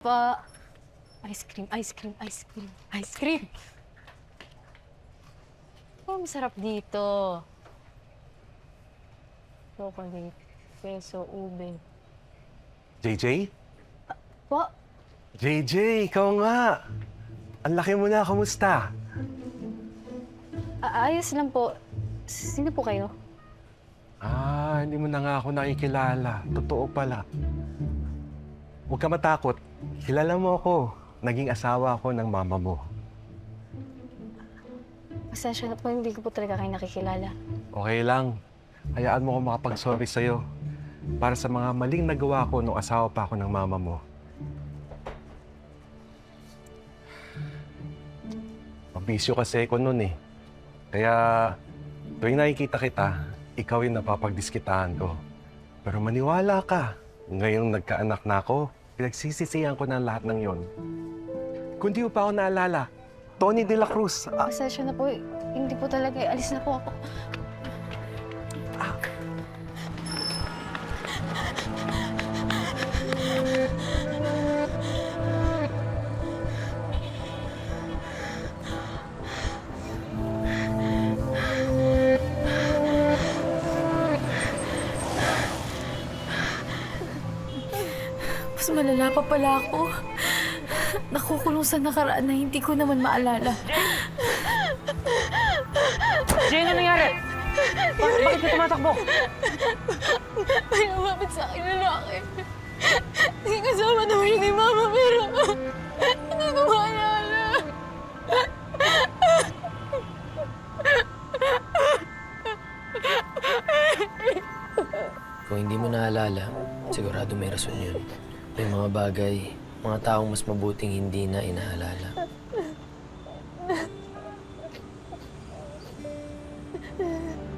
Pa... Ice cream, ice cream, ice cream, ice cream. Oh, masarap dito. Chocolate, peso, ube. JJ? Po, JJ, ikaw nga. Ang laki mo na, kamusta? a- ayos lang po. Sino po kayo? Ah, hindi mo na nga ako nakikilala. Totoo pala. Huwag ka matakot. Kilala mo ako. Naging asawa ako ng mama mo. Pasensya na po, hindi ko po talaga kayo nakikilala. Okay lang. Hayaan mo ako makapag-sorry sa'yo. Para sa mga maling nagawa ko nung asawa pa ako ng mama mo. Mabisyo kasi ako nun eh. Kaya tuwing nakikita kita, ikaw yung napapagdiskitahan ko. Pero maniwala ka. Ngayong nagkaanak na ako, pinagsisisihan ko na lahat ng yon. Kung di mo pa ako naalala, Tony De La Cruz. Ah, Pasensya na po, hindi po talaga. Alis na po ako. Mas malala pa pala ako. Nakukulong sa nakaraan na hindi ko naman maalala. Jane, ano nangyari? Bakit, bakit ka tumatakbo? May lumapit sa akin lalaki. Hindi kasama daw siya ni Mama pero hindi ko maalala. Kung hindi mo naalala, sigurado may rason yun. May mga bagay, mga taong mas mabuting hindi na inaalala.